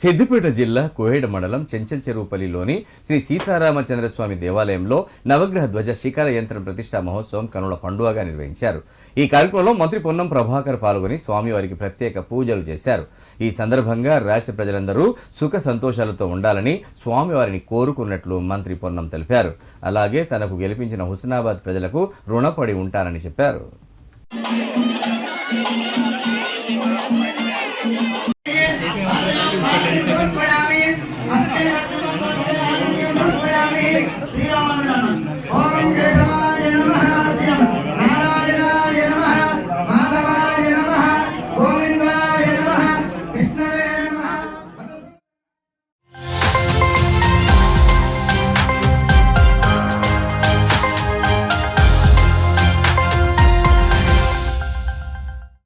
సిద్దిపేట జిల్లా కోహేడ మండలం చెంచల్ చెరువుపల్లిలోని శ్రీ సీతారామచంద్రస్వామి దేవాలయంలో నవగ్రహ ధ్వజ శిఖర యంత్రం ప్రతిష్టా మహోత్సవం కనుల పండుగగా నిర్వహించారు. ఈ కార్యక్రమంలో మంత్రి పొన్నం ప్రభాకర్ పాల్గొని స్వామివారికి ప్రత్యేక పూజలు చేశారు. ఈ సందర్భంగా రాష్ట్ర ప్రజలందరూ సుఖ సంతోషాలతో ఉండాలని స్వామివారిని కోరుకున్నట్లు మంత్రి పొన్నం తెలిపారు. అలాగే తనకు గెలిపించిన హుస్నాబాద్ ప్రజలకు రుణపడి ఉంటానని చెప్పారు. ஸ்ரீராமன்